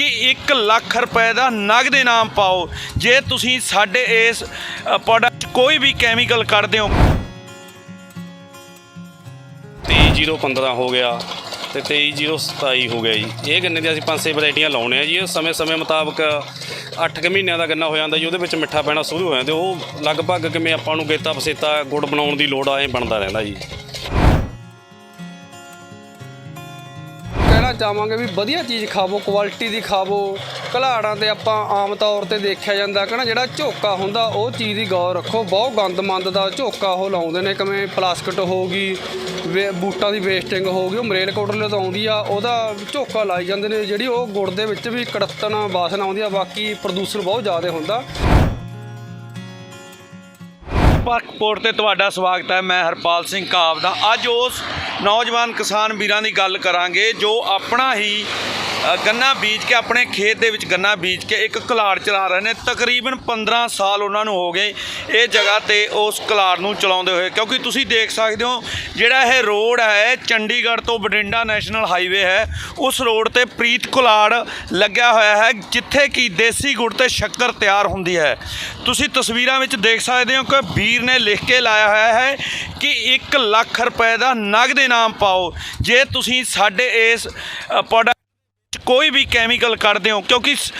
ਕਿ 1 ਲੱਖ ਰੁਪਏ ਦਾ ਨਗਦ ਇਨਾਮ ਪਾਓ ਜੇ ਤੁਸੀਂ ਸਾਡੇ ਇਸ ਪ੍ਰੋਡਕਟ ਕੋਈ ਵੀ ਕੈਮੀਕਲ ਕੱਢਦੇ ਹੋ। 23015 ਹੋ ਗਿਆ ਤੇ 23027 ਹੋ ਗਿਆ ਜੀ। ਇਹ ਗੰਨੇ ਦੀ ਅਸੀਂ ਪੰਜ ਛੇ ਵੈਰਾਈਟੀਆਂ ਲਾਉਣੇ ਆ ਜੀ। ਇਹ ਸਮੇਂ-ਸਮੇਂ ਮੁਤਾਬਕ 8 ਕੁ ਮਹੀਨਿਆਂ ਦਾ ਗੰਨਾ ਹੋ ਜਾਂਦਾ ਜੀ, ਉਹਦੇ ਵਿੱਚ ਮਿੱਠਾ ਪੈਣਾ ਸ਼ੁਰੂ ਹੋ ਜਾਂਦਾ ਉਹ ਲਗਭਗ ਕਿਵੇਂ ਆਪਾਂ ਨੂੰ ਗੇਤਾ ਪਸੇਤਾ ਗੁੜ ਬਣਾਉਣ ਦੀ ਲੋੜ ਆ ਇਹ ਬਣਦਾ ਰਹਿੰਦਾ ਜੀ। ਚਾਹਾਂਗੇ ਵੀ ਵਧੀਆ ਚੀਜ਼ ਖਾਵੋ ਕੁਆਲਿਟੀ ਦੀ ਖਾਵੋ। ਘਲਾੜਾਂ ਤੇ ਆਪਾਂ ਆਮ ਤੌਰ ਤੇ ਦੇਖਿਆ ਜਾਂਦਾ ਕਿ ਨਾ ਜਿਹੜਾ ਝੋਕਾ ਹੁੰਦਾ, ਉਹ ਚੀਜ਼ ਦੀ ਗੌਰ ਰੱਖੋ। ਬਹੁਤ ਗੰਦਮੰਦ ਦਾ ਝੋਕਾ ਉਹ ਲਾਉਂਦੇ ਨੇ, ਕਿਵੇਂ ਪਲਾਸਟਿਕ ਹੋ ਗਈ, ਵੇ- ਬੂਟਾਂ ਦੀ ਵੇਸਟਿੰਗ ਹੋ ਗਈ, ਉਹ ਮਰੇਲ ਕੋਟਲੇ ਤੋਂ ਆਉਂਦੀ ਆ, ਉਹਦਾ ਝੋਕਾ ਲਾਈ ਜਾਂਦੇ ਨੇ, ਜਿਹੜੀ ਉਹ ਗੁੜ ਦੇ ਵਿੱਚ ਵੀ ਕੜਤਨ ਵਾਸਨਾ ਆਉਂਦੀ ਆ, ਬਾਕੀ ਪ੍ਰਦੂਸ਼ਣ ਬਹੁਤ ਜ਼ਿਆਦਾ ਹੁੰਦਾ। ਪੋਰਟ ਤੇ ਤੁਹਾਡਾ ਸਵਾਗਤ ਹੈ, ਮੈਂ ਹਰਪਾਲ ਸਿੰਘ ਕਾਬ ਦਾ। ਅੱਜ ਉਸ ਨੌਜਵਾਨ ਕਿਸਾਨ ਵੀਰਾਂ ਦੀ ਗੱਲ ਕਰਾਂਗੇ ਜੋ ਆਪਣਾ ਹੀ ਗੰਨਾ ਬੀਜ ਕੇ, ਆਪਣੇ ਖੇਤ ਦੇ ਵਿੱਚ ਗੰਨਾ ਬੀਜ ਕੇ ਇੱਕ ਕਲਾੜ ਚਲਾ ਰਹੇ ਨੇ। ਤਕਰੀਬਨ 15 ਸਾਲ ਉਹਨਾਂ ਨੂੰ ਹੋ ਗਏ ਇਹ ਜਗ੍ਹਾ ਤੇ ਉਸ ਕਲਾੜ ਨੂੰ ਚਲਾਉਂਦੇ ਹੋਏ। ਕਿਉਂਕਿ ਤੁਸੀਂ ਦੇਖ ਸਕਦੇ ਹੋ, ਜਿਹੜਾ ਇਹ ਰੋਡ ਹੈ ਚੰਡੀਗੜ੍ਹ ਤੋਂ ਬਠਿੰਡਾ ਨੈਸ਼ਨਲ ਹਾਈਵੇ ਹੈ, ਉਸ ਰੋਡ ਤੇ ਪ੍ਰੀਤ ਕੁਲਾੜ ਲੱਗਿਆ ਹੋਇਆ ਹੈ, ਜਿੱਥੇ ਕਿ ਦੇਸੀ ਗੁੜ ਤੇ ਸ਼ੱਕਰ ਤਿਆਰ ਹੁੰਦੀ ਹੈ। ਤੁਸੀਂ ਤਸਵੀਰਾਂ ਵਿੱਚ ਦੇਖ ਸਕਦੇ ਹੋ ਕਿ ਵੀਰ ਨੇ ਲਿਖ ਕੇ ਲਾਇਆ ਹੋਇਆ ਹੈ ਕਿ 1 ਲੱਖ ਰੁਪਏ ਦਾ ਨਗਦ ਇਨਾਮ ਪਾਓ। ਜੇ ਤੁਸੀਂ ਸਾਡੇ ਇਸ ਪ੍ਰੋਡਕਟ ਕੋਈ ਵੀ ਕੈਮੀਕਲ ਕੱਢਦੇ ਹੋ ਕਿਉਂਕਿ ਸ-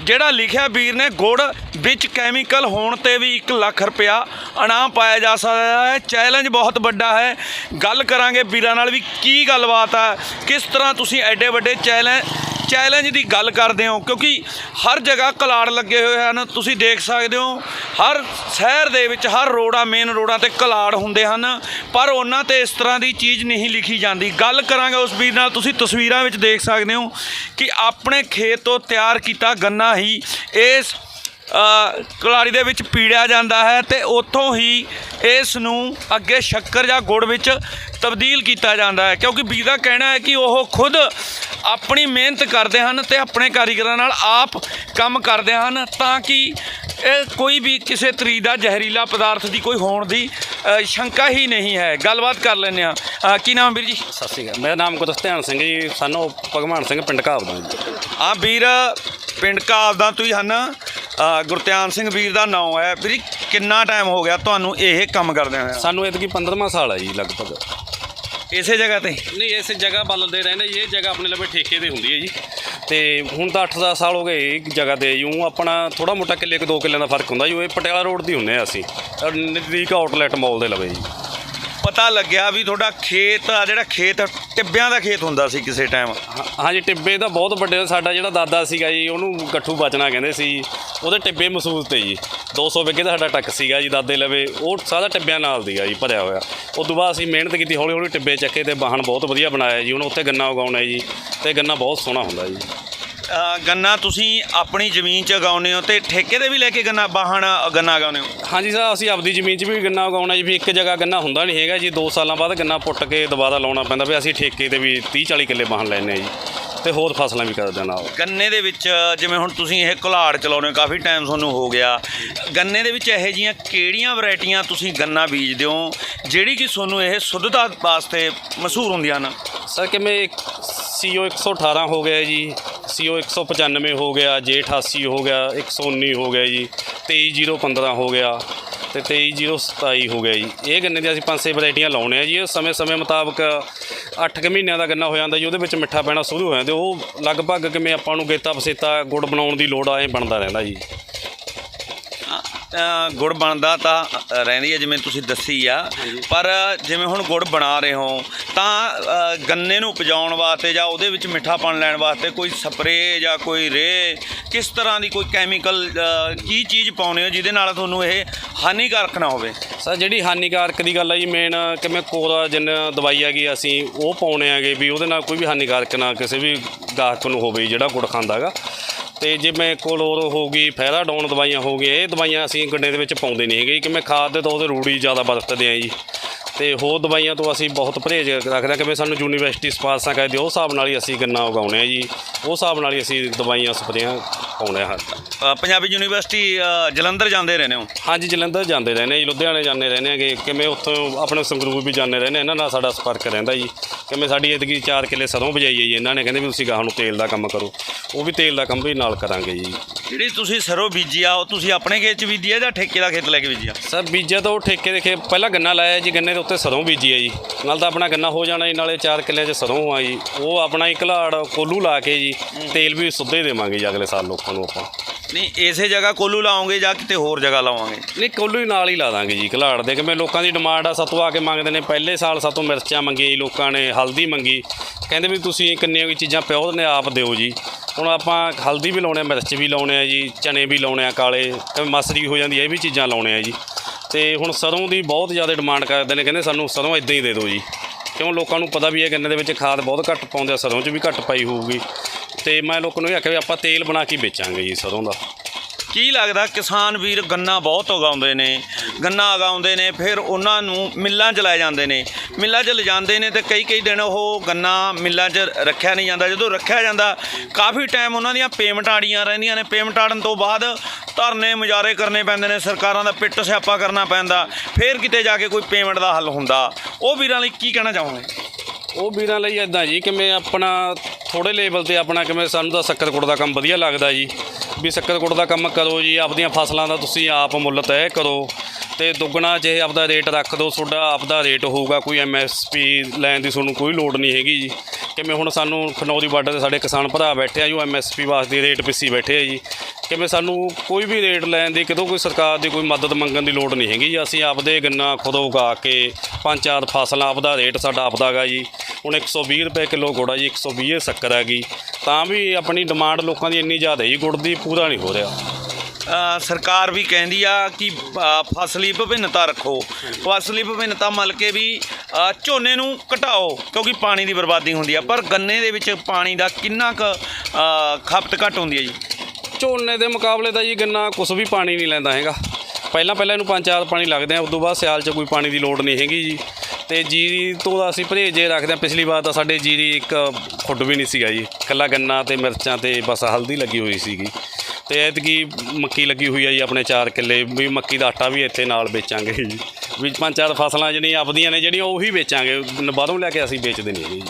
ਜਿਹੜਾ ਲਿਖਿਆ ਵੀਰ ਨੇ ਗੁੜ ਵਿੱਚ ਕੈਮੀਕਲ ਹੋਣ ਤੇ ਵੀ 1 ਲੱਖ ਰੁਪਇਆ ਇਨਾਮ ਪਾਇਆ ਜਾ ਸਕਦਾ ਹੈ। ਚੈਲੰਜ ਬਹੁਤ ਵੱਡਾ ਹੈ। ਗੱਲ ਕਰਾਂਗੇ ਵੀਰਾਂ ਨਾਲ ਵੀ ਕੀ ਗੱਲਬਾਤ ਆ, ਕਿਸ ਤਰ੍ਹਾਂ ਤੁਸੀਂ ਐਡੇ ਵੱਡੇ ਚੈਲੰਜ ਚੈਲੰਜ ਦੀ ਗੱਲ ਕਰਦੇ ਹੋ? ਕਿਉਂਕਿ ਹਰ ਜਗ੍ਹਾ ਕਲਾੜ ਲੱਗੇ ਹੋਏ ਹਨ। ਤੁਸੀਂ ਦੇਖ ਸਕਦੇ ਹੋ, ਹਰ ਸ਼ਹਿਰ ਦੇ ਵਿੱਚ ਹਰ ਰੋਡਾਂ ਮੇਨ ਰੋਡਾਂ ਤੇ ਕਲਾੜ ਹੁੰਦੇ ਹਨ, ਪਰ ਉਹਨਾਂ ਤੇ ਇਸ ਤਰ੍ਹਾਂ ਦੀ ਚੀਜ਼ ਨਹੀਂ ਲਿਖੀ ਜਾਂਦੀ। ਗੱਲ ਕਰਾਂਗੇ ਉਸ ਵੀਰ ਨਾਲ। ਤੁਸੀਂ ਤਸਵੀਰਾਂ ਵਿੱਚ ਦੇਖ ਸਕਦੇ ਹੋ ਕਿ ਆਪਣੇ ਖੇਤ ਤੋਂ ਤਿਆਰ ਕੀਤਾ ਗੰਨਾ ਹੀ ਇਸ ਕਲਾੜੀ ਦੇ ਵਿੱਚ ਪੀੜਿਆ ਜਾਂਦਾ ਹੈ ਤੇ ਉੱਥੋਂ ਹੀ ਇਸ ਨੂੰ ਅੱਗੇ ਸ਼ੱਕਰ ਜਾਂ ਗੁੜ ਵਿੱਚ ਤਬਦੀਲ ਕੀਤਾ ਜਾਂਦਾ ਹੈ। ਕਿਉਂਕਿ ਵੀਰ ਦਾ ਕਹਿਣਾ ਹੈ ਕਿ ਉਹ ਖੁਦ ਆਪਣੀ ਮਿਹਨਤ ਕਰਦੇ ਹਨ ਤੇ ਆਪਣੇ ਕਾਰੀਗਰਾਂ ਨਾਲ ਆਪ ਕੰਮ ਕਰਦੇ ਹਨ ਤਾਂ ਕਿ ਇਹ ਕੋਈ ਵੀ ਕਿਸੇ ਤਰੀਕ ਦਾ ਜ਼ਹਿਰੀਲਾ ਪਦਾਰਥ ਦੀ ਕੋਈ ਹੋਣ ਦੀ ਸ਼ੰਕਾ ਹੀ ਨਹੀਂ ਹੈ। ਗੱਲਬਾਤ ਕਰ ਲੈਂਦੇ ਆ ਕੀ ਨਾਮ ਵੀਰ ਜੀ? ਸਤਿ ਸ਼੍ਰੀ ਅਕਾਲ। ਮੇਰਾ ਨਾਮ ਗੁਰਸਤਿਆਨ ਸਿੰਘ ਜੀ। ਸਾਨੂੰ ਭਗਵਾਨ ਸਿੰਘ ਪਿੰਡ ਘਾਬਦਾ ਜੀ ਆ ਵੀਰ ਪਿੰਡ ਕਾਬ ਦਾ ਤੁਸੀਂ ਹਨ ਗੁਰਤਿਆਨ ਸਿੰਘ ਵੀਰ ਦਾ ਨਾਮ ਹੈ। ਵੀਰ ਕਿੰਨਾ ਟਾਈਮ ਹੋ ਗਿਆ ਤੁਹਾਨੂੰ ਇਹ ਕੰਮ ਕਰਦੇ ਹੋਇਆ? ਸਾਨੂੰ ਇਤਕੀ 15ਵਾਂ ਸਾਲ ਆ ਜੀ ਲਗਭਗ। ਇਸੇ ਜਗ੍ਹਾ ਤੇ? ਨਹੀਂ ਇਸ ਜਗ੍ਹਾ ਬਦਲਦੇ ਰਹਿੰਦੇ ਜੀ ਇਹ ਜਗ੍ਹਾ ਆਪਣੇ ਲਵੇ ਠੇਕੇ ਤੇ ਹੁੰਦੀ ਹੈ ਜੀ। ਤੇ ਹੁਣ ਤਾਂ 8-10 ਸਾਲ ਹੋ ਗਏ ਇਹ ਜਗ੍ਹਾ ਤੇ ਜੀ ਊਂ ਆਪਣਾ ਥੋੜਾ ਮੋਟਾ ਕਿੱਲੇ ਕੁ ਦੋ ਕਿੱਲਿਆਂ ਦਾ ਫ਼ਰਕ ਹੁੰਦਾ ਜੀ ਇਹ ਪਟਿਆਲਾ ਰੋਡ ਦੀ ਹੁੰਨੇ ਆ ਅਸੀਂ ਨਜ਼ਦੀਕ ਆਊਟਲੈਟ ਮਾਲ ਦੇ ਲਵੇ ਜੀ। ਪਤਾ ਲੱਗਿਆ ਵੀ ਤੁਹਾਡਾ ਖੇਤ ਆ ਜਿਹੜਾ ਖੇਤ ਟਿੱਬਿਆਂ ਦਾ ਖੇਤ ਹੁੰਦਾ ਸੀ ਕਿਸੇ ਟਾਈਮ ਹਾਂ- ਹਾਂਜੀ, ਟਿੱਬੇ ਤਾਂ ਬਹੁਤ ਵੱਡੇ ਸਾਡਾ ਜਿਹੜਾ ਦਾਦਾ ਸੀਗਾ ਜੀ, ਉਹਨੂੰ ਗੱਠੂ ਬਚਣਾ ਕਹਿੰਦੇ ਸੀ ਉਹਦੇ ਟਿੱਬੇ ਮਸੂਸ ਤੇ ਜੀ। 200 ਵਿਗੇ ਦਾ ਸਾਡਾ ਟੱਕ ਸੀਗਾ ਜੀ, ਦਾਦੇ ਲਵੇ। ਉਹ ਸਾਰਾ ਟਿੱਬਿਆਂ ਨਾਲ ਦੀਗਾ ਜੀ, ਭਰਿਆ ਹੋਇਆ। ਉਸ ਤੋਂ ਬਾਅਦ ਅਸੀਂ ਮਿਹਨਤ ਕੀਤੀ ਹੌਲੀ ਹੌਲੀ ਟਿੱਬੇ ਚੱਕੇ ਤੇ ਬਾਹਣ ਬਹੁਤ ਵਧੀਆ ਬਣਾਇਆ ਜੀ। ਹੁਣ ਉੱਥੇ ਗੰਨਾ ਉਗਾਉਣਾ ਜੀ, ਤੇ ਗੰਨਾ ਬਹੁਤ ਸੋਹਣਾ ਹੁੰਦਾ ਜੀ। ਅ, ਗੰਨਾ ਤੁਸੀਂ ਆਪਣੀ ਜ਼ਮੀਨ 'ਚ ਉਗਾਉਂਦੇ ਹੋ ਤੇ ਠੇਕੇ ਦੇ ਵੀ ਲੈ ਕੇ ਗੰਨਾ ਬਾਹਣ ਗੰਨਾ ਉਗਾਉਂਦੇ ਹੋ? ਹਾਂਜੀ ਸਰ ਅਸੀਂ ਆਪਦੀ ਜ਼ਮੀਨ 'ਚ ਵੀ ਗੰਨਾ ਉਗਾਉਣਾ ਜੀ ਵੀ ਇੱਕ ਜਗ੍ਹਾ ਗੰਨਾ ਹੁੰਦਾ ਨਹੀਂ ਹੈਗਾ ਜੀ 2 ਸਾਲਾਂ ਬਾਅਦ ਗੰਨਾ ਪੁੱਟ ਕੇ ਦੁਬਾਰਾ ਲਾਉਣਾ ਪੈਂਦਾ ਵੀ ਅਸੀਂ ਠੇਕੇ ਤੇ ਵੀ 30 40 ਕਿੱਲੇ ਬਾਹਣ ਲੈਨੇ ਆ ਜੀ ਤੇ ਹੋਰ ਫਸਲਾਂ ਵੀ ਕਰਦੇ ਨਾਲ। ਗੰਨੇ ਦੇ ਵਿੱਚ ਜਿਵੇਂ ਹੁਣ ਤੁਸੀਂ ਇਹ ਕੁਲਾੜ ਚਲਾਉਂਦੇ ਹੋ ਕਾਫੀ ਟਾਈਮ ਤੁਹਾਨੂੰ ਹੋ ਗਿਆ। ਗੰਨੇ ਦੇ ਵਿੱਚ ਇਹੋ ਜੀਆਂ ਕਿਹੜੀਆਂ ਵੈਰਾਈਟੀਆਂ ਤੁਸੀਂ ਗੰਨਾ ਬੀਜਦੇ ਹੋ ਜਿਹੜੀ ਕਿ ਤੁਹਾਨੂੰ ਇਹ ਸ਼ੁੱਧਤਾ ਵਾਸਤੇ ਮਸ਼ਹੂਰ ਹੁੰਦੀਆਂ ਹਨ? ਸਰ ਕਿਵੇਂ ਸੀਓ 118 ਹੋ ਗਿਆ ਜੀ ਸੀਓ 195 ਹੋ ਗਿਆ ਜੇ 88 ਹੋ ਗਿਆ 119 ਹੋ ਗਿਆ ਜੀ 23015 ਹੋ ਗਿਆ ਤੇ 23027 ਹੋ ਗਿਆ ਜੀ। ਇਹ ਗੰਨੇ ਦੀ ਅਸੀਂ ਪੰਜ ਛੇ ਵੈਰਾਈਟੀਆਂ ਲਾਉਣੇ ਆ ਜੀ ਇਹ ਸਮੇਂ-ਸਮੇਂ ਮੁਤਾਬਕ 8 ਕੁ ਮਹੀਨਿਆਂ ਦਾ ਗੰਨਾ ਹੋ ਜਾਂਦਾ ਜੀ, ਉਹਦੇ ਵਿੱਚ ਮਿੱਠਾ ਪੈਣਾ ਸ਼ੁਰੂ ਹੋ ਜਾਂਦਾ ਉਹ ਲਗਭਗ ਕਿਵੇਂ ਆਪਾਂ ਨੂੰ ਗੇਤਾ ਪਸੇਤਾ ਗੁੜ ਬਣਾਉਣ ਦੀ ਲੋੜ ਆਏ ਬਣਦਾ ਰਹਿੰਦਾ ਜੀ। ਗੁੜ ਬਣਦਾ ਤਾਂ ਰਹਿੰਦੀ ਹੈ ਜਿਵੇਂ ਤੁਸੀਂ ਦੱਸੀ ਆ। ਪਰ ਜਿਵੇਂ ਹੁਣ ਗੁੜ ਬਣਾ ਰਹੇ ਹੋ ਤਾਂ ਗੰਨੇ ਨੂੰ ਉਪਜਾਉਣ ਵਾਸਤੇ ਜਾਂ ਉਹਦੇ ਵਿੱਚ ਮਿੱਠਾਪਣ ਲੈਣ ਵਾਸਤੇ ਕੋਈ ਸਪਰੇਅ ਜਾਂ ਕੋਈ ਰੇ ਕਿਸ ਤਰ੍ਹਾਂ ਦੀ ਕੋਈ ਕੈਮੀਕਲ ਕੀ ਚੀਜ਼ ਪਾਉਨੇ ਹੋ ਜਿਹਦੇ ਨਾਲ ਤੁਹਾਨੂੰ ਇਹ ਹਾਨੀਕਾਰਕ ਨਾ ਹੋਵੇ? ਸਰ ਜਿਹੜੀ ਹਾਨੀਕਾਰਕ ਦੀ ਗੱਲ ਆ ਜੀ ਮੇਨ ਕਿਵੇਂ ਕੋਰਾ ਜਿੰਨ ਦਵਾਈ ਹੈਗੀ ਅਸੀਂ ਉਹ ਪਾਉਣੇ ਆਗੇ ਵੀ ਉਹਦੇ ਨਾਲ ਕੋਈ ਵੀ ਹਾਨੀਕਾਰਕ ਨਾ ਕਿਸੇ ਵੀ ਗਾਹਕ ਨੂੰ ਹੋਵੇ ਜਿਹੜਾ ਗੁੜ ਖਾਂਦਾ ਹੈਗਾ। ਤੇ ਜਿਵੇਂ ਕੋਲੋਰ ਹੋ ਗਈ, ਫੈਰਾਡੋਨ ਦਵਾਈਆਂ ਹੋ ਗਈਆਂ, ਇਹ ਦਵਾਈਆਂ ਅਸੀਂ ਗੰਨੇ ਦੇ ਵਿੱਚ ਪਾਉਂਦੇ ਨਹੀਂ ਹੈਗੇ ਕਿਵੇਂ ਖਾਦ ਦੇ ਤੌਰ ਤੇ ਰੂੜੀ ਜ਼ਿਆਦਾ ਵਰਤਦੇ ਆ ਜੀ। ਤੇ ਹੋਰ ਦਵਾਈਆਂ ਤੋਂ ਅਸੀਂ ਬਹੁਤ ਪਰਹੇਜ਼ ਰੱਖਦੇ ਹਾਂ ਕਿਵੇਂ ਸਾਨੂੰ ਯੂਨੀਵਰਸਿਟੀ ਸਿਫਾਰਸ਼ਾਂ ਕਰਦੇ ਉਹ ਹਿਸਾਬ ਨਾਲ ਹੀ ਅਸੀਂ ਗੰਨਾ ਉਗਾਉਣੇ ਆ ਜੀ। ਉਹ ਹਿਸਾਬ ਨਾਲ ਹੀ ਅਸੀਂ ਦਵਾਈਆਂ ਸਪਰੇਆਂ ਪਾਉਂਦੇ ਹਾਂ। ਅ, ਪੰਜਾਬੀ ਯੂਨੀਵਰਸਿਟੀ ਅ, ਜਲੰਧਰ ਜਾਂਦੇ ਰਹਿੰਦੇ ਹੋ? ਹਾਂਜੀ ਜਲੰਧਰ ਜਾਂਦੇ ਰਹਿੰਦੇ ਜੀ ਲੁਧਿਆਣੇ ਜਾਂਦੇ ਰਹਿੰਦੇ ਹੈਗੇ ਕਿਵੇਂ ਉੱਥੋਂ ਆਪਣੇ ਸੰਗਰੂਰ ਵੀ ਜਾਂਦੇ ਰਹਿੰਦੇ ਇਹਨਾਂ ਨਾਲ ਸਾਡਾ ਸੰਪਰਕ ਰਹਿੰਦਾ ਜੀ। ਕਿਵੇਂ ਸਾਡੀ ਇਤਕੀ 4 ਕਿੱਲੇ ਸਰੋਂ ਬਜਾਈ ਹੈ ਜੀ ਇਹਨਾਂ ਨੇ ਕਹਿੰਦੇ ਵੀ ਤੁਸੀਂ ਗਾਹ ਨੂੰ ਤੇਲ ਦਾ ਕੰਮ ਕਰੋ। ਉਹ ਵੀ ਤੇਲ ਦਾ ਕੰਮ ਵੀ ਨਾਲ ਕਰਾਂਗੇ ਜੀ। ਜਿਹੜੀ ਤੁਸੀਂ ਸਰੋਂ ਬੀਜੀ ਆ ਉਹ ਤੁਸੀਂ ਆਪਣੇ ਖੇਤ 'ਚ ਬੀਜੀ ਆ ਜਾਂ ਠੇਕੇ ਦਾ ਖੇਤ ਲੈ ਕੇ ਬੀਜੀ ਆ? ਸਰ ਬੀਜਿਆ ਤਾਂ ਉਹ ਠੇਕੇ ਦੇ ਖੇ ਪਹਿਲਾਂ ਗੰਨਾ ਲਾਇਆ ਜੀ ਗੰਨੇ ਦੇ ਉੱਤੇ ਸਰੋਂ ਬੀਜੀ ਹੈ ਜੀ। ਨਾਲ ਤਾਂ ਆਪਣਾ ਗੰਨਾ ਹੋ ਜਾਣਾ ਜੀ ਨਾਲੇ 4 ਕਿੱਲੇ 'ਚ ਸਰੋਂ ਆ ਜੀ। ਉਹ ਆਪਣਾ ਹੀ ਘਲਾੜ ਕੋਲੂ ਲਾ ਕੇ ਜੀ ਤੇਲ ਵੀ ਸੁੱਧੇ ਦੇਵਾਂਗੇ ਜੀ ਅਗਲੇ ਸਾਲ ਲੋਕਾਂ ਨੂੰ ਆਪਾਂ। ਨਹੀਂ ਇਸੇ ਜਗ੍ਹਾ ਕੋਲੂ ਲਾਓਗੇ ਜਾਂ ਕਿਤੇ ਹੋਰ ਜਗ੍ਹਾ ਲਾਵਾਂਗੇ? ਨਹੀਂ ਕੋਲੂ ਹੀ ਨਾਲ ਹੀ ਲਾ ਦਾਂਗੇ ਜੀ ਘਲਾੜ ਦੇ ਕਿਵੇਂ ਲੋਕਾਂ ਦੀ ਡਿਮਾਂਡ ਆ ਸਤੋਂ ਆ ਕੇ ਮੰਗਦੇ ਨੇ। ਪਹਿਲੇ ਸਾਲ ਸਤੋਂ ਮਿਰਚਾਂ ਮੰਗੀਆਂ ਜੀ ਲੋਕਾਂ ਨੇ ਹਲਦੀ ਮੰਗੀ। ਕਹਿੰਦੇ ਵੀ ਤੁਸੀਂ ਕਿੰਨੀਆਂ ਵੀ ਚੀਜ਼ਾਂ ਪਿਓ ਨੇ ਆਪ ਦਿਓ ਜੀ। ਹੁਣ ਆਪਾਂ ਹਲਦੀ ਵੀ ਲਾਉਣੇ ਆ ਮਿਰਚ ਵੀ ਲਾਉਣੇ ਆ ਜੀ ਚਨੇ ਵੀ ਲਾਉਣੇ ਆ ਕਾਲੇ ਕਿਵੇਂ ਮਸਰੀ ਹੋ ਜਾਂਦੀ ਹੈ ਇਹ ਵੀ ਚੀਜ਼ਾਂ ਲਾਉਣੇ ਆ ਜੀ। ਤੇ ਹੁਣ ਸਰੋਂ ਦੀ ਬਹੁਤ ਜ਼ਿਆਦਾ ਡਿਮਾਂਡ ਕਰਦੇ ਨੇ ਕਹਿੰਦੇ ਸਾਨੂੰ ਸਰੋਂ ਇਦਾਂ ਹੀ ਦੇ ਦਿਓ ਜੀ। ਕਿਉਂ ਲੋਕਾਂ ਨੂੰ ਪਤਾ ਵੀ ਹੈ ਗੰਨੇ ਦੇ ਵਿੱਚ ਖਾਦ ਬਹੁਤ ਘੱਟ ਪਾਉਂਦੇ ਆ ਸਰੋਂ 'ਚ ਵੀ ਘੱਟ ਪਾਈ ਹੋਊਗੀ। ਤੇ ਮੈਂ ਲੋਕਾਂ ਨੂੰ ਇਹ ਆਖਿਆ ਵੀ ਆਪਾਂ ਤੇਲ ਬਣਾ ਕੇ ਵੇਚਾਂਗੇ ਜੀ ਸਰੋਂ ਦਾ। ਕੀ ਲੱਗਦਾ ਕਿਸਾਨ ਵੀਰ ਗੰਨਾ ਬਹੁਤ ਉਗਾਉਂਦੇ ਨੇ ਗੰਨਾ ਉਗਾਉਂਦੇ ਨੇ ਫਿਰ ਉਹਨਾਂ ਨੂੰ ਮਿੱਲਾਂ 'ਚ ਲੈ ਜਾਂਦੇ ਨੇ। ਮਿੱਲਾਂ 'ਚ ਲਿਜਾਂਦੇ ਨੇ ਤੇ ਕਈ ਕਈ ਦਿਨ ਉਹ ਗੰਨਾ ਮਿੱਲਾਂ 'ਚ ਰੱਖਿਆ ਨਹੀਂ ਜਾਂਦਾ। ਜਦੋਂ ਰੱਖਿਆ ਜਾਂਦਾ ਕਾਫੀ ਟਾਈਮ ਉਹਨਾਂ ਦੀਆਂ ਪੇਮੈਂਟ ਆੜੀਆਂ ਰਹਿੰਦੀਆਂ ਨੇ। ਪੇਮੈਂਟ ਆੜਨ ਤੋਂ ਬਾਅਦ ਧਰਨੇ ਮੁਜ਼ਾਰੇ ਕਰਨੇ ਪੈਂਦੇ ਨੇ ਸਰਕਾਰਾਂ ਦਾ ਪਿੱਟ ਸਿਆਪਾ ਕਰਨਾ ਪੈਂਦਾ। ਫਿਰ ਕਿਤੇ ਜਾ ਕੇ ਕੋਈ ਪੇਮੈਂਟ ਦਾ ਹੱਲ ਹੁੰਦਾ। ਉਹ ਵੀਰਾਂ ਲਈ ਕੀ ਕਹਿਣਾ ਚਾਹੋਗੇ? ਉਹ ਵੀਰਾਂ ਲਈ ਇਦਾਂ ਜੀ ਕਿਵੇਂ ਆਪਣਾ ਥੋੜੇ ਲੈਵਲ ਤੇ ਆਪਣਾ ਕਿਵੇਂ ਸਾਨੂੰ ਤਾਂ ਸ਼ੱਕਰ ਗੁੜ ਦਾ ਕੰਮ ਵਧੀਆ ਲੱਗਦਾ ਜੀ। ਵੀ ਸ਼ੱਕਰ ਗੁੜ ਦਾ ਕੰਮ ਕਰੋ ਜੀ, ਆਪਦੀਆਂ ਫਸਲਾਂ ਦਾ ਤੁਸੀਂ ਆਪ ਮੁੱਲ ਤੈਅ ਕਰੋ। ਤੇ ਦੁੱਗਣਾ ਜੇ ਆਪਦਾ ਰੇਟ ਰੱਖ ਦਿਓ ਤੁਹਾਡਾ ਆਪਦਾ ਰੇਟ ਹੋਊਗਾ, ਕੋਈ ਐਮਐਸਪੀ ਲੈਣ ਦੀ ਤੁਹਾਨੂੰ ਕੋਈ ਲੋੜ ਨਹੀਂ ਹੈਗੀ ਜੀ। ਕਿਵੇਂ ਹੁਣ ਸਾਨੂੰ ਖਨੌਰੀ ਬਾਰਡਰ ਤੇ ਸਾਡੇ ਕਿਸਾਨ ਭਰਾ ਬੈਠੇ ਆ ਜੋ ਐਮਐਸਪੀ ਵਾਸਤੇ ਰੇਟ ਪਿੱਸੀ ਬੈਠੇ ਆ ਜੀ। ਕਿਵੇਂ ਸਾਨੂੰ ਕੋਈ ਵੀ ਰੇਟ ਲੈਣ ਦੀ, ਕਿਤੋਂ ਕੋਈ ਸਰਕਾਰ ਦੀ ਕੋਈ ਮਦਦ ਮੰਗਣ ਦੀ ਲੋੜ ਨਹੀਂ ਹੈਗੀ। ਜੀ ਅਸੀਂ ਆਪਦੇ ਗੰਨਾ ਖੁਦ ਉਗਾ ਕੇ ਪੰਜ ਚਾਰ ਫਸਲਾਂ, ਆਪਦਾ ਰੇਟ ਸਾਡਾ ਆਪਦਾ ਗਾ ਜੀ। ਹੁਣ 120 ਰੁਪਏ ਕਿਲੋ ਗੁੜ ਆ ਜੀ 120 ਸ਼ੱਕਰ ਹੈਗੀ ਤਾਂ ਵੀ ਆਪਣੀ ਡਿਮਾਂਡ ਲੋਕਾਂ ਦੀ ਇੰਨੀ ਜ਼ਿਆਦਾ ਹੈ ਜੀ, ਗੁੜ ਦੀ ਪੂਰਾ ਨਹੀਂ ਹੋ ਰਿਹਾ। ਸਰਕਾਰ ਵੀ ਕਹਿੰਦੀ ਆ ਕਿ ਫਸਲੀ ਵਿਭਿੰਨਤਾ ਰੱਖੋ। ਫਸਲੀ ਵਿਭਿੰਨਤਾ ਮਲ ਕੇ ਵੀ ਝੋਨੇ ਨੂੰ ਘਟਾਓ, ਕਿਉਂਕਿ ਪਾਣੀ ਦੀ ਬਰਬਾਦੀ ਹੁੰਦੀ ਆ। ਪਰ ਗੰਨੇ ਦੇ ਵਿੱਚ ਪਾਣੀ ਦਾ ਕਿੰਨਾ ਕੁ ਖਪਤ ਘੱਟ ਹੁੰਦੀ ਹੈ ਜੀ। ਝੋਨੇ ਦੇ ਮੁਕਾਬਲੇ ਤਾਂ ਜੀ ਗੰਨਾ ਕੁਛ ਵੀ ਪਾਣੀ ਨਹੀਂ ਲੈਂਦਾ ਹੈਗਾ। ਪਹਿਲਾਂ ਪਹਿਲਾਂ ਇਹਨੂੰ ਪੰਜ ਚਾਰ ਪਾਣੀ ਲੱਗਦੇ ਆ ਤੋਂ ਬਾਅਦ ਸਿਆਲ 'ਚ ਕੋਈ ਪਾਣੀ ਦੀ ਲੋੜ ਨਹੀਂ ਹੈਗੀ ਜੀ। ਤੇ ਜੀਰੀ ਤੋਂ ਤਾਂ ਅਸੀਂ ਪਰਹੇਜੇ ਰੱਖਦੇ ਆ, ਪਿਛਲੀ ਵਾਰ ਤਾਂ ਸਾਡੇ ਜੀਰੀ ਇੱਕ ਫੁੱਟ ਵੀ ਨਹੀਂ ਸੀਗਾ ਜੀ। ਕੱਲਾ ਗੰਨਾ ਤੇ ਮਿਰਚਾਂ ਤੇ ਬਸ ਹਲਦੀ ਲੱਗੀ ਹੋਈ ਸੀਗੀ। ਤੇ ਐਤਕੀ ਮੱਕੀ ਲੱਗੀ ਹੋਈ ਆ ਜੀ ਆਪਣੇ 4 ਕਿੱਲੇ, ਵੀ ਮੱਕੀ ਦਾ ਆਟਾ ਵੀ ਇੱਥੇ ਨਾਲ ਵੇਚਾਂਗੇ ਜੀ। ਵੀ ਪੰਜ ਚਾਰ ਫਸਲਾਂ ਜਿਹੜੀਆਂ ਆਪਦੀਆਂ ਨੇ, ਜਿਹੜੀਆਂ ਉਹੀ ਵੇਚਾਂਗੇ ਬਾਹਰੋਂ ਲੈ ਕੇ ਅਸੀਂ ਵੇਚਦੇ ਨਹੀਂ ਜੀ।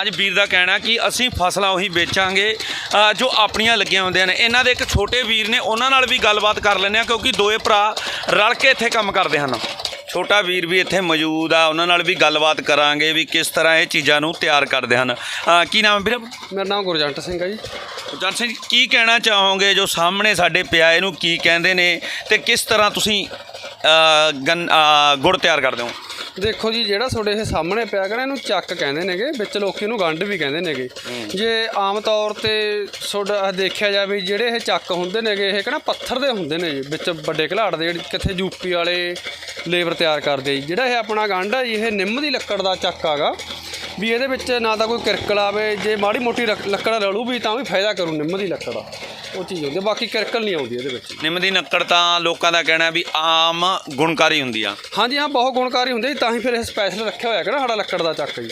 ਅੱਜ ਵੀਰ ਦਾ ਕਹਿਣਾ ਕਿ ਅਸੀਂ ਫਸਲਾਂ ਉਹੀ ਵੇਚਾਂਗੇ ਜੋ ਆਪਣੀਆਂ ਲੱਗੀਆਂ ਹੁੰਦੀਆਂ ਨੇ। ਇਹਨਾਂ ਦੇ ਇੱਕ ਛੋਟੇ ਵੀਰ ਨੇ ਉਹਨਾਂ ਨਾਲ ਵੀ ਗੱਲਬਾਤ ਕਰ ਲੈਂਦੇ ਆ ਕਿਉਂਕਿ ਦੋਏ ਭਰਾ ਰਲ ਕੇ ਇੱਥੇ ਕੰਮ ਕਰਦੇ ਹਨ। ਛੋਟਾ ਵੀਰ ਵੀ ਇੱਥੇ ਮੌਜੂਦ ਆ ਉਹਨਾਂ ਨਾਲ ਵੀ ਗੱਲਬਾਤ ਕਰਾਂਗੇ ਵੀ ਕਿਸ ਤਰ੍ਹਾਂ ਇਹ ਚੀਜ਼ਾਂ ਨੂੰ ਤਿਆਰ ਕਰਦੇ ਹਨ। ਕੀ ਨਾਮ ਵੀਰ? ਮੇਰਾ ਨਾਮ ਗੁਰਜੰਟ ਸਿੰਘ ਹੈ ਜੀ। ਜਨ ਸਿੰਘ ਜੀ, ਕੀ ਕਹਿਣਾ ਚਾਹੋਗੇ? ਜੋ ਸਾਹਮਣੇ ਸਾਡੇ ਪਿਆ ਇਹਨੂੰ ਕੀ ਕਹਿੰਦੇ ਨੇ ਤੇ ਕਿਸ ਤਰ੍ਹਾਂ ਤੁਸੀਂ ਗੁੜ ਤਿਆਰ ਕਰਦੇ ਹੋ? ਦੇਖੋ ਜੀ ਜਿਹੜਾ ਤੁਹਾਡੇ ਇਹ ਸਾਹਮਣੇ ਪਿਆ ਨਾ ਇਹਨੂੰ ਚੱਕ ਕਹਿੰਦੇ ਨੇਗੇ ਵਿੱਚ ਲੋਕੀ ਇਹਨੂੰ ਗੰਢ ਵੀ ਕਹਿੰਦੇ ਨੇਗੇ। ਜੇ ਆਮ ਤੌਰ ਤੇ ਤੁਹਾਡਾ ਦੇਖਿਆ ਜਾਵੇ ਜਿਹੜੇ ਇਹ ਚੱਕ ਹੁੰਦੇ ਨੇਗੇ ਇਹ ਕਿਹੜਾ ਪੱਥਰ ਦੇ ਹੁੰਦੇ ਨੇ ਜੀ ਵਿੱਚ ਵੱਡੇ ਘਲਾੜ ਦੇ ਕਿੱਥੇ ਯੂਪੀ ਵਾਲੇ ਲੇਬਰ ਤਿਆਰ ਕਰਦੇ ਜੀ। ਜਿਹੜਾ ਇਹ ਆਪਣਾ ਗੰਢ ਹੈ ਜੀ ਇਹ ਨਿੰਮ ਦੀ ਲੱਕੜ ਦਾ ਚੱਕ ਆਗਾ ਵੀ ਇਹਦੇ ਵਿੱਚ ਨਾ ਤਾਂ ਕੋਈ ਕਿਰਕਲ ਆਵੇ ਜੇ ਮਾੜੀ ਮੋਟੀ ਲੱਕੜ ਰਲੂ ਵੀ ਤਾਂ ਵੀ ਫਾਇਦਾ ਕਰੂ ਨਿੰਮ ਦੀ ਲੱਕੜ ਦਾ। ਉਹ ਚੀਜ਼ ਹੁੰਦੀ ਆ, ਬਾਕੀ ਕਿਰਕਲ ਨਹੀਂ ਆਉਂਦੀ ਇਹਦੇ ਵਿੱਚ। ਨਿੰਮ ਦੀ ਨੱਕੜ ਤਾਂ ਲੋਕਾਂ ਦਾ ਕਹਿਣਾ ਵੀ ਆਮ ਗੁਣਕਾਰੀ ਹੁੰਦੀ ਆ। ਹਾਂਜੀ ਹਾਂ ਬਹੁਤ ਗੁਣਕਾਰੀ ਹੁੰਦੇ ਜੀ ਤਾਂ ਹੀ ਫਿਰ ਇਹ ਸਪੈਸ਼ਲ ਰੱਖਿਆ ਹੋਇਆ ਹੈਗਾ ਨਾ ਸਾਡਾ ਲੱਕੜ ਦਾ ਚੱਕ ਜੀ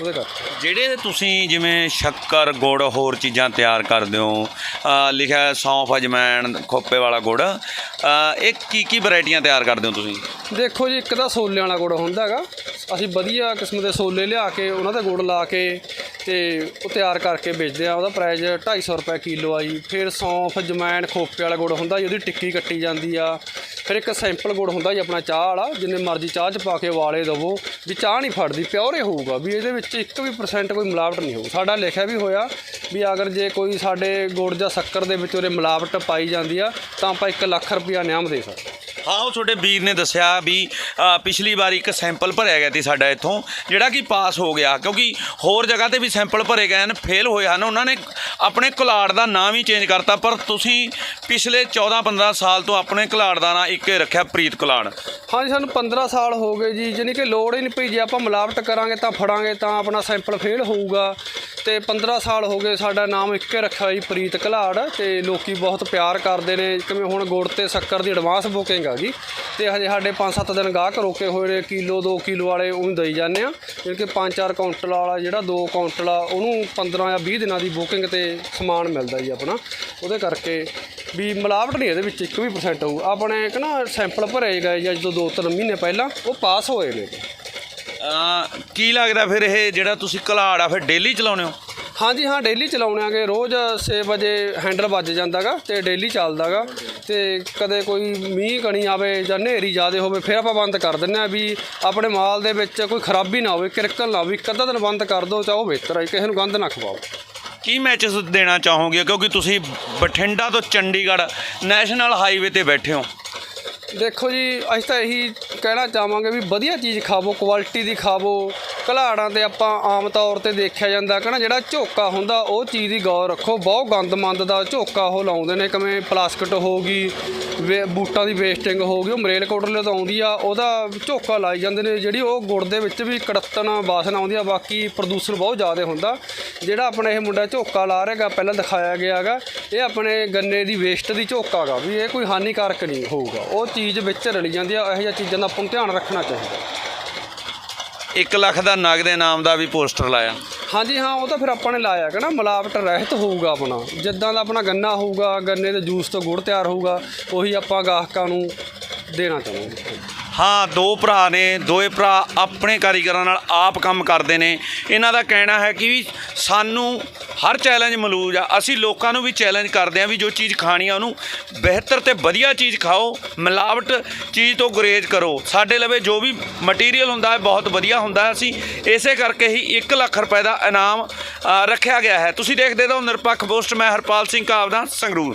ਉਹਦੇ ਕਰਕੇ। ਜਿਹੜੇ ਤੁਸੀਂ ਜਿਵੇਂ ਸ਼ੱਕਰ ਗੁੜ ਹੋਰ ਚੀਜ਼ਾਂ ਤਿਆਰ ਕਰਦੇ ਹੋ ਅ, ਲਿਖਿਆ ਹੈ ਸੌਂਫ ਅਜਮੈਣ ਖੋਪੇ ਵਾਲਾ ਗੁੜ ਅ, ਇਹ ਕੀ ਕੀ ਵੈਰਾਈਟੀਆਂ ਤਿਆਰ ਕਰਦੇ ਹੋ ਤੁਸੀਂ? ਦੇਖੋ ਜੀ ਇੱਕ ਤਾਂ ਸੋਲੇ ਵਾਲਾ ਗੁੜ ਹੁੰਦਾ ਹੈਗਾ। ਅਸੀਂ ਵਧੀਆ ਕਿਸਮ ਦੇ ਸੋਲੇ ਲਿਆ ਕੇ ਉਹਨਾਂ ਦਾ ਗੁੜ ਲਾ ਕੇ ਤੇ ਉਹ ਤਿਆਰ ਕਰਕੇ ਵੇਚਦੇ ਆ, ਉਹਦਾ ਪ੍ਰਾਈਸ 250 ਰੁਪਏ ਕਿਲੋ ਆ ਜੀ। ਫਿਰ ਸੌਂਫ ਜਮੈਣ ਖੋਪੇ ਵਾਲਾ ਗੁੜ ਹੁੰਦਾ ਜੀ, ਉਹਦੀ ਟਿੱਕੀ ਕੱਟੀ ਜਾਂਦੀ ਆ। ਫਿਰ ਇੱਕ ਸੈਂਪਲ ਗੁੜ ਹੁੰਦਾ ਜੀ ਆਪਣਾ ਚਾਹ ਵਾਲਾ, ਜਿੰਨੇ ਮਰਜ਼ੀ ਚਾਹ 'ਚ ਪਾ ਕੇ ਵਾਲੇ ਦੇਵੋ, ਵੀ ਚਾਹ ਨਹੀਂ ਫੜਦੀ ਪਿਓਰੇ ਹੋਊਗਾ, ਵੀ ਇਹਦੇ ਵਿੱਚ ਇੱਕ ਵੀ ਪਰਸੈਂਟ ਕੋਈ ਮਿਲਾਵਟ ਨਹੀਂ ਹੋਊ। ਸਾਡਾ ਲਿਖਿਆ ਵੀ ਹੋਇਆ ਵੀ ਅਗਰ ਜੇ ਕੋਈ ਸਾਡੇ ਗੁੜ ਜਾਂ ਸ਼ੱਕਰ ਦੇ ਵਿੱਚ ਉਹਦੇ ਮਿਲਾਵਟ ਪਾਈ ਜਾਂਦੀ ਆ, ਤਾਂ ਆਪਾਂ 1 ਲੱਖ ਰੁਪਇਆ ਨਿਆਮ ਦੇ ਸਕਦੇ ਹਾਂ ਉਹ ਤੁਹਾਡੇ ਵੀਰ ਨੇ ਦੱਸਿਆ ਵੀ ਅ, ਪਿਛਲੀ ਵਾਰ ਇੱਕ ਸੈਂਪਲ ਭਰਿਆ ਗਿਆ ਸੀ ਸਾਡਾ ਇੱਥੋਂ ਜਿਹੜਾ ਕਿ ਪਾਸ ਹੋ ਗਿਆ ਕਿਉਂਕਿ ਹੋਰ ਜਗ੍ਹਾ ਤੇ ਵੀ ਸੈਂਪਲ ਭਰੇ ਗਏ ਹਨ ਫੇਲ ਹੋਏ ਹਨ ਉਹਨਾਂ ਨੇ ਆਪਣੇ ਕੁਲਾੜ ਦਾ ਨਾਮ ਹੀ ਚੇਂਜ ਕਰਤਾ ਪਰ ਤੁਸੀਂ ਪਿਛਲੇ 14-15 ਸਾਲ ਤੋਂ ਆਪਣੇ ਕੁਲਾੜ ਦਾ ਨਾਂ ਇੱਕੇ ਰੱਖਿਆ ਪ੍ਰੀਤ ਕੁਲਾੜ ਹਾਂਜੀ ਸਾਨੂੰ 15 ਸਾਲ ਹੋ ਗਏ ਜੀ ਜਾਣੀ ਕਿ ਲੋੜ ਹੀ ਨਹੀਂ ਪਈ ਜੇ ਆਪਾਂ ਮਿਲਾਵਟ ਕਰਾਂਗੇ ਤਾਂ ਫੜਾਂਗੇ ਤਾਂ ਆਪਣਾ ਸੈਂਪਲ ਫੇਲ ਹੋਊਗਾ। ਤੇ 15 ਸਾਲ ਹੋ ਗਏ ਸਾਡਾ ਨਾਮ ਇੱਕੇ ਰੱਖਿਆ ਜੀ ਪ੍ਰੀਤ ਘਲਾੜ ਤੇ ਲੋਕੀ ਬਹੁਤ ਪਿਆਰ ਕਰਦੇ ਨੇ। ਕਿਵੇਂ ਹੁਣ ਗੁੜ ਤੇ ਸ਼ੱਕਰ ਦੀ ਐਡਵਾਂਸ ਬੁਕਿੰਗ ਆ ਗਈ ਤੇ ਹਜੇ ਸਾਡੇ 5-7 ਦਿਨ ਗਾਹਕ ਰੋਕੇ ਹੋਏ ਨੇ, ਕਿਲੋ 2 ਕਿਲੋ ਵਾਲੇ ਉਹਨੂੰ ਦੇਈ ਜਾਂਦੇ ਆ। ਕਿ 5-4 ਕਾਉਂਟਲ ਵਾਲਾ ਜਿਹੜਾ 2 ਕਾਉਂਟਲ ਆ, ਉਹਨੂੰ 15 ਜਾਂ 20 ਦਿਨਾਂ ਦੀ ਬੁਕਿੰਗ ਤੇ ਸਮਾਨ ਮਿਲਦਾ ਜੀ ਆਪਣਾ। ਉਹਦੇ ਕਰਕੇ ਵੀ ਮਿਲਾਵਟ ਨਹੀਂ ਇਹਦੇ ਵਿੱਚ, ਇੱਕ ਵੀ ਪਰਸੈਂਟ ਹੋਊ। ਆਪਣੇ ਇੱਕ ਨਾ ਸੈਂਪਲ ਭਰੇ ਗਏ ਜੀ ਜਦੋਂ ਤੋਂ 2-3 ਮਹੀਨੇ ਪਹਿਲਾਂ, ਉਹ ਪਾਸ ਹੋਏ ਨੇ। ਅਹ ਕੀ ਲੱਗਦਾ ਫਿਰ ਇਹ ਜਿਹੜਾ ਤੁਸੀਂ ਘਲਾੜ ਆ ਫਿਰ ਡੇਲੀ ਚਲਾਉਂਦੇ ਹੋ? ਹਾਂਜੀ ਹਾਂ ਡੇਲੀ ਚਲਾਉਣੇ ਆਗੇ। ਰੋਜ਼ 6 ਵਜੇ ਹੈਂਡਲ ਵੱਜ ਜਾਂਦਾਗਾ ਤੇ ਡੇਲੀ ਚੱਲਦਾਗਾ। ਤੇ ਕਦੇ ਕੋਈ ਮੀਂਹ ਕਣੀ ਆਵੇ ਜਾਂ ਹਨੇਰੀ ਜ਼ਿਆਦੇ ਹੋਵੇ ਫਿਰ ਆਪਾਂ ਬੰਦ ਕਰ ਦਿੰਦੇ ਆ ਵੀ ਆਪਣੇ ਮਾਲ ਦੇ ਵਿੱਚ ਕੋਈ ਖਰਾਬੀ ਨਾ ਹੋਵੇ ਕਿਰਕਲ ਨਾ ਹੋਵੇ ਇੱਕ ਅੱਧਾ ਦਿਨ ਬੰਦ ਕਰ ਦਿਓ ਚਾਹੋ ਬਿਹਤਰ ਹੈ ਕਿਸੇ ਨੂੰ ਗੰਦ ਨਾ ਖਵਾਓ। ਕੀ ਮੈਸੇਜ ਦੇਣਾ ਚਾਹੋਗੇ? ਕਿਉਂਕਿ ਤੁਸੀਂ ਬਠਿੰਡਾ ਤੋਂ ਚੰਡੀਗੜ੍ਹ ਨੈਸ਼ਨਲ ਹਾਈਵੇ ਤੇ ਬੈਠੇ ਹੋ। ਦੇਖੋ ਜੀ ਅਸੀਂ ਤਾਂ ਇਹੀ ਕਹਿਣਾ ਚਾਹਾਂਗੇ ਵੀ ਵਧੀਆ ਚੀਜ਼ ਖਾਵੋ ਕੁਆਲਿਟੀ ਦੀ ਖਾਵੋ। ਘਲਾੜਾਂ ਤੇ ਆਪਾਂ ਆਮ ਤੌਰ ਤੇ ਦੇਖਿਆ ਜਾਂਦਾ ਕਿ ਨਾ ਜਿਹੜਾ ਝੋਕਾ ਹੁੰਦਾ, ਉਹ ਚੀਜ਼ ਦੀ ਗੌਰ ਰੱਖੋ। ਬਹੁਤ ਗੰਦਮੰਦ ਦਾ ਝੋਕਾ ਉਹ ਲਾਉਂਦੇ ਨੇ, ਕਿਵੇਂ ਪਲਾਸਟਿਕ ਹੋ ਗਈ, ਵੇ- ਬੂਟਾਂ ਦੀ ਵੇਸਟਿੰਗ ਹੋ ਗਈ, ਉਹ ਮਰੇਲ ਕੋਟਲੇ ਤੋਂ ਆਉਂਦੀ ਆ, ਉਹਦਾ ਝੋਕਾ ਲਾਈ ਜਾਂਦੇ ਨੇ, ਜਿਹੜੀ ਉਹ ਗੁੜ ਦੇ ਵਿੱਚ ਵੀ ਕੜੱਤਣ, ਵਾਸਨਾ ਆਉਂਦੀ ਆ, ਬਾਕੀ ਪ੍ਰਦੂਸ਼ਣ ਬਹੁਤ ਜ਼ਿਆਦਾ ਹੁੰਦਾ। ਜਿਹੜਾ ਆਪਣਾ ਇਹ ਮੁੰਡਾ ਝੋਕਾ ਲਾ ਰਿਹਾਗਾ ਪਹਿਲਾਂ ਦਿਖਾਇਆ ਗਿਆ ਹੈਗਾ, ਇਹ ਆਪਣੇ ਗੰਨੇ ਦੀ ਵੇਸਟ ਦੀ ਝੋਕਾ ਗਾ, ਵੀ ਇਹ ਕੋਈ ਹਾਨੀਕਾਰਕ ਨਹੀਂ ਹੋਊਗਾ। ਉਹ ਚੀਜ਼ ਵਿੱਚ ਰਲੀ ਜਾਂਦੀ ਆ, ਇਹੋ ਜਿਹੀਆਂ ਚੀਜ਼ਾਂ ਦਾ ਆਪਾਂ ਨੂੰ ਧਿਆਨ ਰੱਖਣਾ ਚਾਹੀਦਾ। 1 ਲੱਖ ਦਾ ਨਗ ਦੇ ਨਾਮ ਦਾ ਵੀ ਪੋਸਟਰ ਲਾਇਆ। ਹਾਂਜੀ, ਹਾਂ, ਉਹ ਤਾਂ ਫਿਰ ਆਪਾਂ ਨੇ ਲਾਇਆ ਕਿ ਨਾ, ਮਿਲਾਵਟ ਰਹਿਤ ਹੋਊਗਾ ਆਪਣਾ। ਜਿੱਦਾਂ ਦਾ ਆਪਣਾ ਗੰਨਾ ਹੋਊਗਾ, ਗੰਨੇ ਦੇ ਜੂਸ ਤੋਂ ਗੁੜ ਤਿਆਰ ਹੋਊਗਾ, ਉਹੀ ਆਪਾਂ ਗਾਹਕਾਂ ਨੂੰ ਦੇਣਾ ਚਾਹਾਂਗੇ ਹਾਂ, ਦੋ ਭਰਾ ਨੇ, ਦੋਏ ਭਰਾ ਆਪਣੇ ਕਾਰੀਗਰਾਂ ਨਾਲ ਆਪ ਕੰਮ ਕਰਦੇ ਨੇ। ਇਹਨਾਂ ਦਾ ਕਹਿਣਾ ਹੈ ਕਿ ਵੀ ਸਾਨੂੰ ਹਰ ਚੈਲੰਜ ਮਲੂਜ ਆ। ਅਸੀਂ ਲੋਕਾਂ ਨੂੰ ਵੀ ਚੈਲੰਜ ਕਰਦੇ ਆ ਵੀ ਜੋ ਚੀਜ਼ ਖਾਣੀ ਆ, ਉਹਨੂੰ ਬਿਹਤਰ ਤੇ ਵਧੀਆ ਚੀਜ਼ ਖਾਓ, ਮਿਲਾਵਟ ਚੀਜ਼ ਤੋਂ ਗੁਰੇਜ਼ ਕਰੋ। ਸਾਡੇ ਲਵੇ ਜੋ ਵੀ ਮਟੀਰੀਅਲ ਹੁੰਦਾ ਹੈ, ਬਹੁਤ ਵਧੀਆ ਹੁੰਦਾ ਹੈ। ਅਸੀਂ ਇਸੇ ਕਰਕੇ ਹੀ 1 ਲੱਖ ਰੁਪਏ ਦਾ ਇਨਾਮ ਰੱਖਿਆ ਗਿਆ ਹੈ। ਤੁਸੀਂ ਦੇਖਦੇ ਰਹੋ ਨਿਰਪੱਖ ਪੋਸਟ ਮੈਂ ਹਰਪਾਲ ਸਿੰਘ ਕਾਵਦਾ ਸੰਗਰੂਰ।